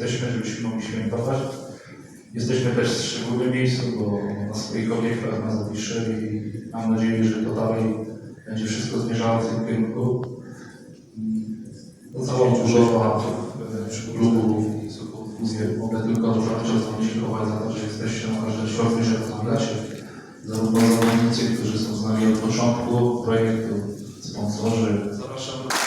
jesteśmy, żebyśmy mogli świętować. Jesteśmy też w szczególnym miejscu, bo na swoich obiektach nas zapiszyli i mam nadzieję, że to dalej będzie wszystko zmierzało w tym kierunku. To cała budowa klubu, muzeum. zarówno zarządnicy, którzy są z nami od początku projektu, sponsorzy. Zapraszam.